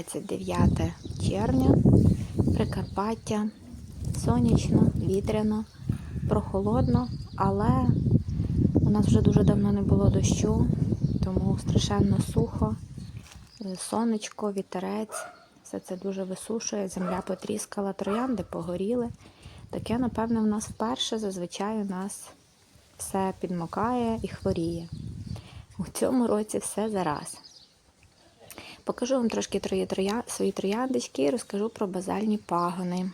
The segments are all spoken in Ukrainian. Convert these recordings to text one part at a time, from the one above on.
29 червня, Прикарпаття, сонячно, вітряно, прохолодно, але у нас вже дуже давно не було дощу, тому страшенно сухо, е, сонечко, вітерець, все це дуже висушує, земля потріскала, троянди погоріли. Таке, напевно, в нас вперше зазвичай у нас все підмокає і хворіє. У цьому році все зараз. Покажу вам трошки троя... свої трояндочки і розкажу про базальні пагони.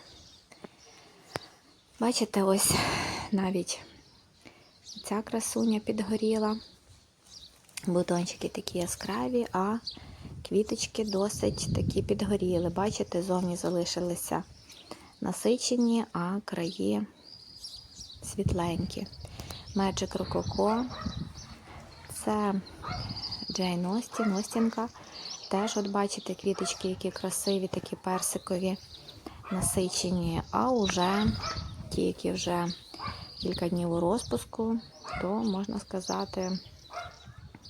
Бачите, ось навіть ця красуня підгоріла. Бутончики такі яскраві, а квіточки досить такі підгоріли. Бачите, зовні залишилися насичені, а краї світленькі. Меджик Рококо. Це Джейн Остін, Остінка. Теж, от бачите, квіточки, які красиві, такі персикові, насичені. А вже ті, які вже кілька днів у розпуску, то можна сказати,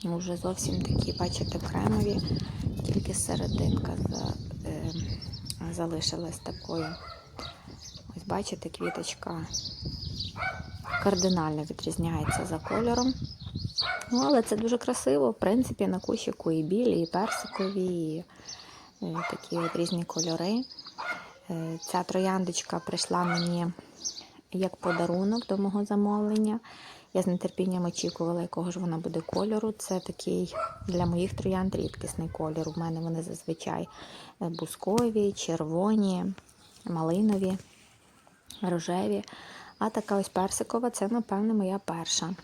вже зовсім такі, бачите, кремові, тільки серединка е, залишилась такою. Ось бачите, квіточка кардинально відрізняється за кольором. Ну, але це дуже красиво. В принципі, на кущику і білі, і персикові, і е, такі от різні кольори. Е, Ця трояндочка прийшла мені як подарунок до мого замовлення. Я з нетерпінням очікувала, якого ж вона буде кольору. Це такий для моїх троянд рідкісний кольор. У мене вони зазвичай е, бускові, червоні, малинові, рожеві. А така ось персикова це, напевне, моя перша.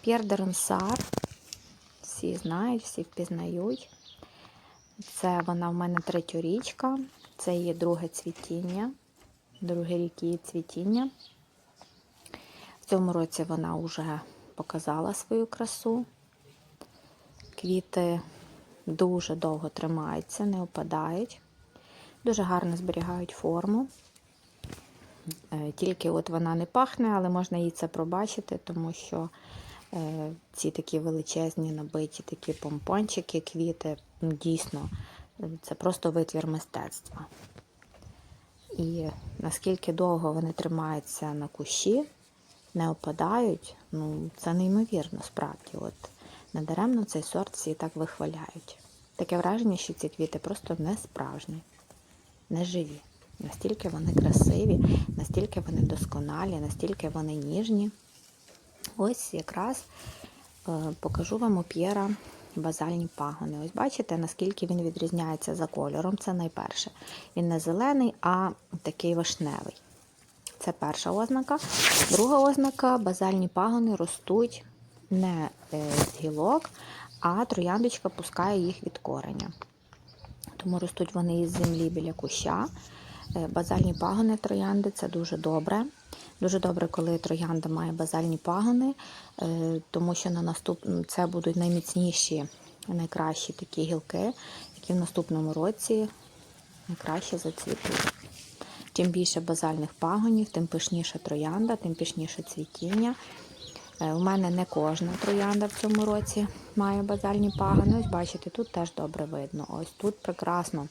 П'єр де Всі знають, всі впізнають. Це вона в мене третьорічка. Це її друге цвітіння. Друге рік її цвітіння. В цьому році вона вже показала свою красу. Квіти дуже довго тримаються, не опадають. Дуже гарно зберігають форму. Е, Тільки от вона не пахне, але можна їй це пробачити, тому що ці такі величезні набиті такі помпончики, квіти, ну, дійсно, е, це просто витвір мистецтва. І наскільки довго вони тримаються на кущі, не опадають, ну, це неймовірно, справді. От Надаремно цей сорт всі так вихваляють. Таке враження, що ці квіти просто не справжні, не живі. Настільки вони красиві, настільки вони досконалі, настільки вони ніжні. Ось якраз е, покажу вам у П'єра базальні пагони. Ось бачите, наскільки він відрізняється за кольором. Це найперше. Він не зелений, а такий вишневий. Це перша ознака. Друга ознака базальні пагони ростуть не е, з гілок, а трояндочка пускає їх від кореня. Тому ростуть вони із землі біля куща. Е, Базальні пагони троянди це дуже добре. Дуже добре, коли троянда має базальні пагони, е, тому що на наступ... це будуть найміцніші, найкращі такі гілки, які в наступному році найкраще зацвітуть. Чим більше базальних пагонів, тим пишніша троянда, тим пишніше цвітіння. Е, У мене не кожна троянда в цьому році має базальні пагони. Ось бачите, тут теж добре видно. Ось тут прекрасно.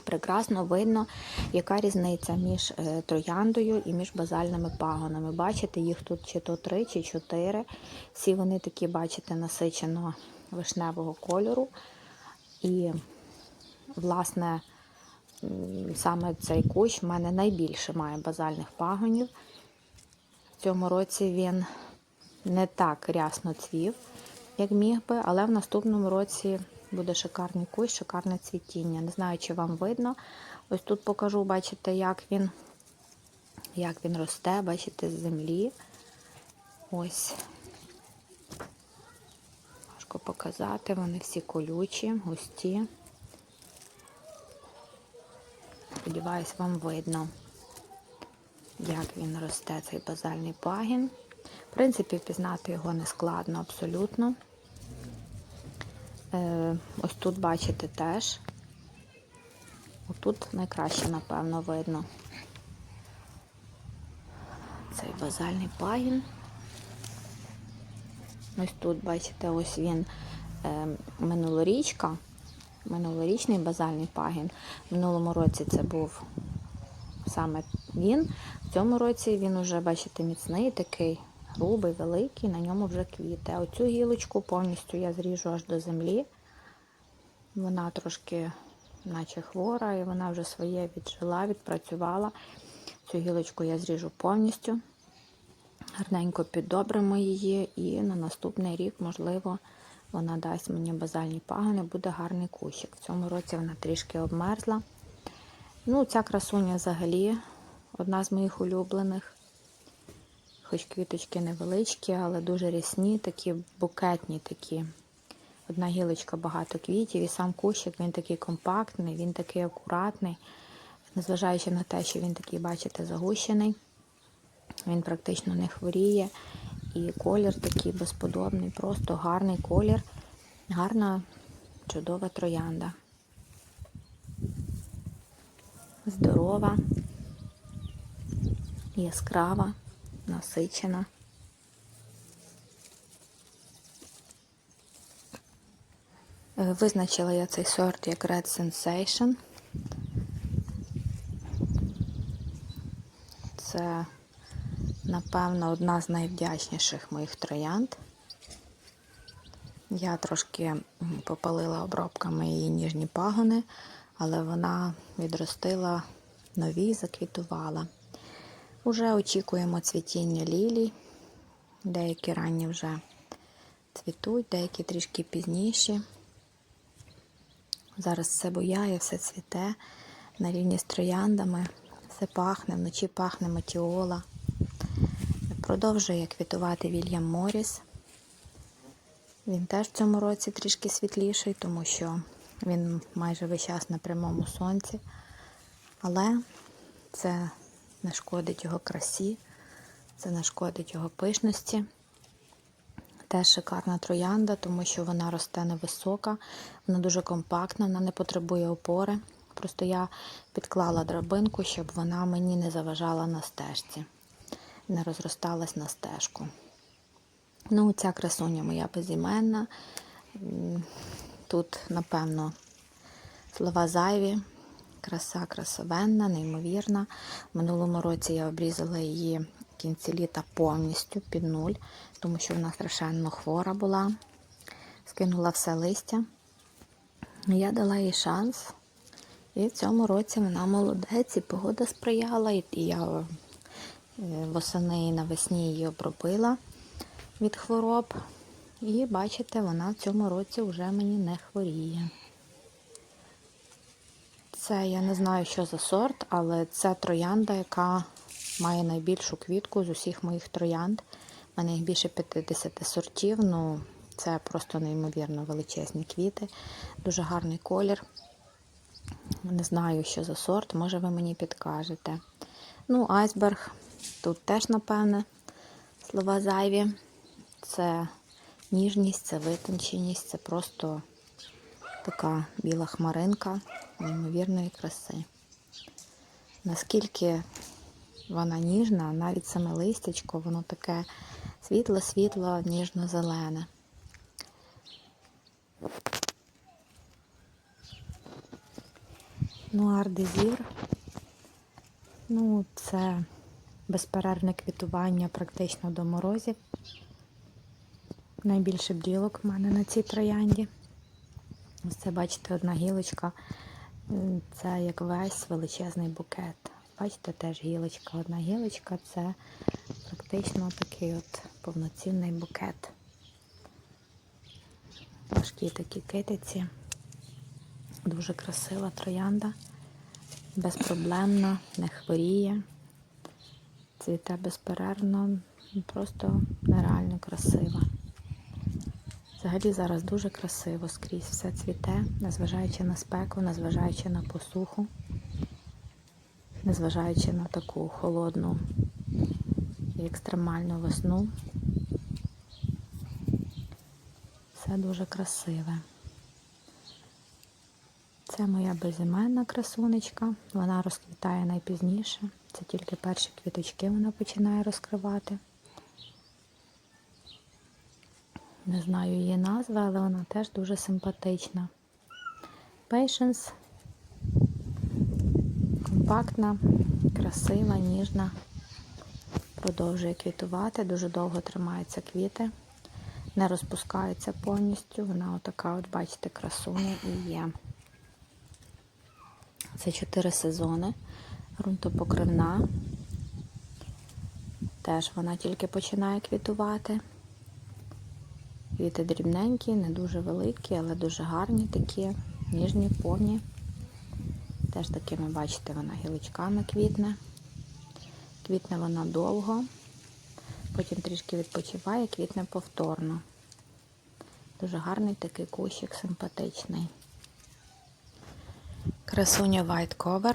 Прекрасно видно, яка різниця між е, трояндою і між базальними пагонами. Бачите, їх тут чи то три, чи чотири. Всі вони такі, бачите, насичено вишневого кольору. І, власне, саме цей кущ в мене найбільше має базальних пагонів. В цьому році він не так рясно цвів, як міг би, але в наступному році буде шикарний кущ, шикарне цвітіння. Не знаю, чи вам видно. Ось тут покажу, бачите, як він, як він росте, бачите, з землі. Ось. Важко показати, вони всі колючі, густі. Сподіваюсь, вам видно, як він росте, цей базальний пагін. В принципі, впізнати його не складно абсолютно. Е, Ось тут бачите теж. Отут найкраще, напевно, видно цей базальний пагін. Ось тут, бачите, ось він е, минулорічка. минулорічний базальний пагін. В минулому році це був саме він. В цьому році він уже, бачите, міцний, такий грубий, великий, на ньому вже квіти. А оцю гілочку повністю я зріжу аж до землі. Вона трошки, наче хвора, і вона вже своє віджила, відпрацювала. Цю гілочку я зріжу повністю. Гарненько піддобримо її, і на наступний рік, можливо, вона дасть мені базальні пагони, буде гарний кущик. В цьому році вона трішки обмерзла. Ну, ця красуня взагалі одна з моїх улюблених. Хоч квіточки невеличкі, але дуже рясні, такі букетні такі. Одна гілочка багато квітів, і сам кущик він такий компактний, він такий акуратний, незважаючи на те, що він такий, бачите, загущений. Він практично не хворіє. І колір такий безподобний, просто гарний колір, гарна, чудова троянда. Здорова, яскрава, насичена. Е, Визначила я цей сорт як Red Sensation. Це, напевно, одна з найвдячніших моїх троянд. Я трошки попалила обробками її ніжні пагони, але вона відростила нові заквітувала. Уже очікуємо цвітіння лілій. Деякі ранні вже цвітуть, деякі трішки пізніші. Зараз все буяє, все цвіте на рівні з трояндами, все пахне, вночі пахне матіола. Продовжує квітувати Вільям Моріс. Він теж в цьому році трішки світліший, тому що він майже весь час на прямому сонці. Але це не шкодить його красі, це не шкодить його пишності. Теж шикарна троянда, тому що вона росте невисока, вона дуже компактна, вона не потребує опори. Просто я підклала драбинку, щоб вона мені не заважала на стежці, не розросталась на стежку. Ну, ця красуня моя безіменна. Тут, напевно, слова зайві. Краса красивенна, неймовірна. В минулому році я обрізала її в кінці літа повністю під нуль, тому що вона страшенно хвора була. Скинула все листя. Я дала їй шанс. І в цьому році вона молодець, і погода сприяла, і і я е, восени і навесні її обробила від хвороб. І бачите, вона в цьому році вже мені не хворіє. Це я не знаю, що за сорт, але це троянда, яка має найбільшу квітку з усіх моїх троянд. У мене їх більше 50 сортів. Ну, це просто неймовірно величезні квіти. Дуже гарний колір. Не знаю, що за сорт, може ви мені підкажете. Ну, айсберг. Тут теж, напевне, слова зайві. Це ніжність, це витонченість, це просто така біла хмаринка неймовірної краси. Наскільки вона ніжна, навіть саме листячко, воно таке світло-світло, ніжно-зелене. Нуар Дезір. Ну, це безперервне квітування практично до морозів. Найбільше бджілок в мене на цій троянді. Ось це, бачите, одна гілочка. Це як весь величезний букет. Бачите, теж гілочка. Одна гілочка це практично такий от повноцінний букет. Важкі такі китиці. Дуже красива троянда, безпроблемна, не хворіє, цвіте безперервно, просто нереально красива. Взагалі зараз дуже красиво скрізь все цвіте, незважаючи на спеку, незважаючи на посуху, незважаючи на таку холодну і екстремальну весну. Все дуже красиве. Це моя безіменна красунечка. Вона розквітає найпізніше. Це тільки перші квіточки вона починає розкривати. Не знаю її назви, але вона теж дуже симпатична. Patience. Компактна, красива, ніжна. Продовжує квітувати, дуже довго тримаються квіти, не розпускаються повністю. Вона отака, от, бачите, красуня і є. Це 4 сезони. Грунтопокривна. Теж вона тільки починає квітувати. Квіти дрібненькі, не дуже великі, але дуже гарні такі, ніжні, повні. Теж такими, бачите, вона гілочками квітне. Квітне вона довго, потім трішки відпочиває, квітне повторно. Дуже гарний такий кущик, симпатичний. Красуня White Cover.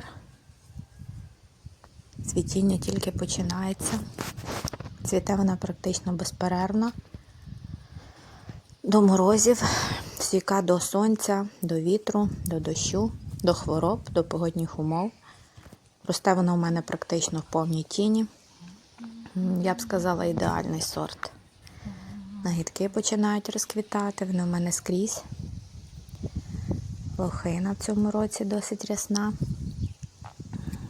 Цвітіння тільки починається. Цвіте вона практично безперервно. До морозів, стійка до сонця, до вітру, до дощу, до хвороб, до погодних умов. Росте вона у мене практично в повній тіні. Я б сказала, ідеальний сорт. Нагідки починають розквітати, вони у мене скрізь. Лохина в цьому році досить рясна.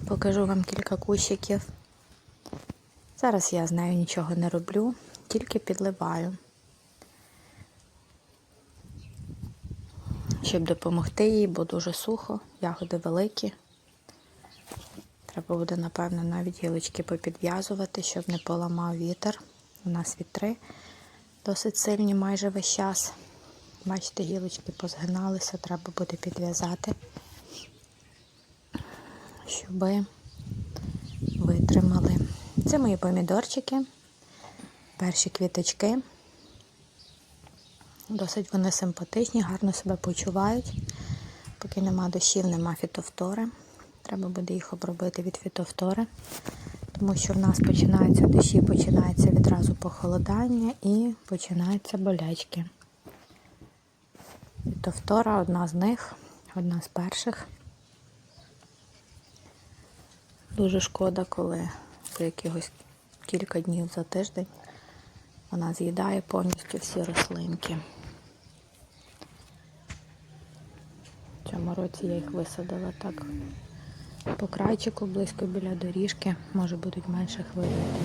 Покажу вам кілька кущиків. Зараз я з нею нічого не роблю, тільки підливаю. Щоб допомогти їй, бо дуже сухо, ягоди великі. Треба буде, напевно, навіть гілочки попідв'язувати, щоб не поламав вітер. У нас вітри досить сильні майже весь час. Бачите, гілочки позгиналися, треба буде підв'язати, щоб витримали. Це мої помідорчики, перші квіточки. Досить вони симпатичні, гарно себе почувають. Поки нема дощів, нема фітофтори. Треба буде їх обробити від фітофтори, тому що в нас починаються дощі, починається відразу похолодання і починаються болячки. Фітофтора одна з них, одна з перших. Дуже шкода, коли за якихось кілька днів за тиждень вона з'їдає повністю всі рослинки. В цьому році я їх висадила так по крайчику, близько біля доріжки, може будуть менше хвилювати.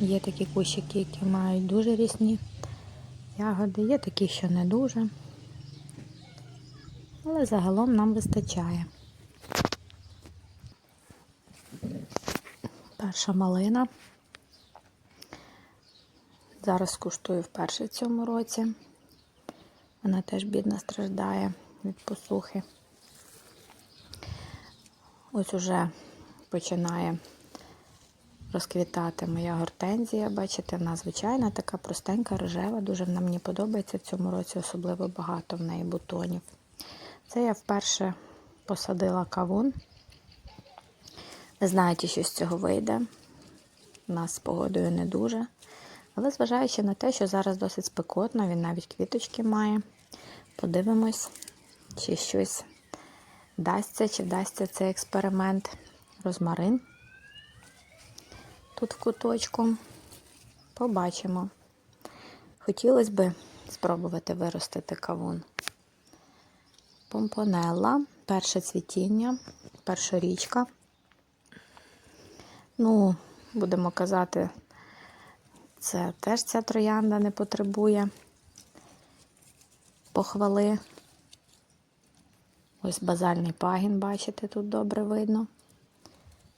Є такі кущики, які мають дуже рісні ягоди, є такі, що не дуже. Але загалом нам вистачає. Перша малина. Зараз куштую вперше в цьому році. Вона теж бідна страждає від посухи. Ось уже починає розквітати моя гортензія. Бачите, вона звичайна, така простенька, рожева. Дуже вона мені подобається в цьому році, особливо багато в неї бутонів. Це я вперше посадила кавун. Не знаю, чи щось з цього вийде. У нас з погодою не дуже. Але зважаючи на те, що зараз досить спекотно, він навіть квіточки має. Подивимось, чи щось вдасться, чи вдасться цей експеримент. Розмарин. Тут в куточку. Побачимо. Хотілося б спробувати виростити кавун. Помпонелла, перше цвітіння, перша річка. Ну, будемо казати, це теж ця троянда не потребує похвали. Ось базальний пагін, бачите, тут добре видно.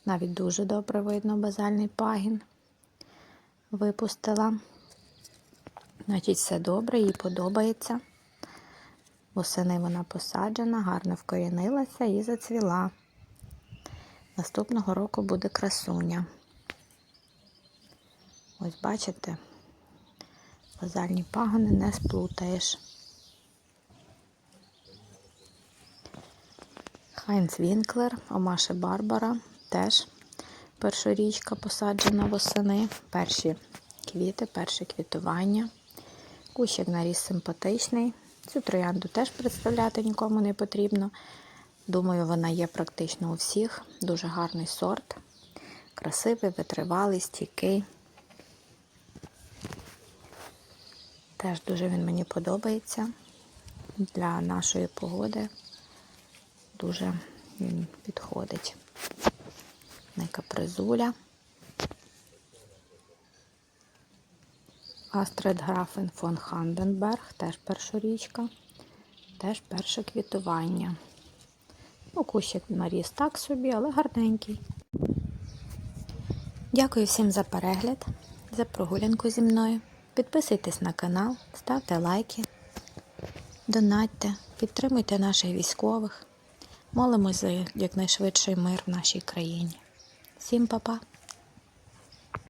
Навіть дуже добре видно базальний пагін. Випустила. Значить, все добре, їй подобається. Восени вона посаджена, гарно вкорінилася і зацвіла. Наступного року буде красуня. Ось бачите, базальні пагони не сплутаєш. Хайнц Вінклер, Омаше Барбара, теж першорічка посаджена восени. Перші квіти, перше квітування. Кущик наріс симпатичний. Цю троянду теж представляти нікому не потрібно. Думаю, вона є практично у всіх. Дуже гарний сорт. Красивий, витривалий, стійкий. Теж дуже він мені подобається. Для нашої погоди дуже він підходить. Капризуля. Астрид Графен фон Ханденберг, теж першорічка, теж перше квітування. Ну, кущик наріс так собі, але гарненький. Дякую всім за перегляд, за прогулянку зі мною. Підписуйтесь на канал, ставте лайки, донатьте, підтримуйте наших військових. Молимось за якнайшвидший мир в нашій країні. Всім па-па!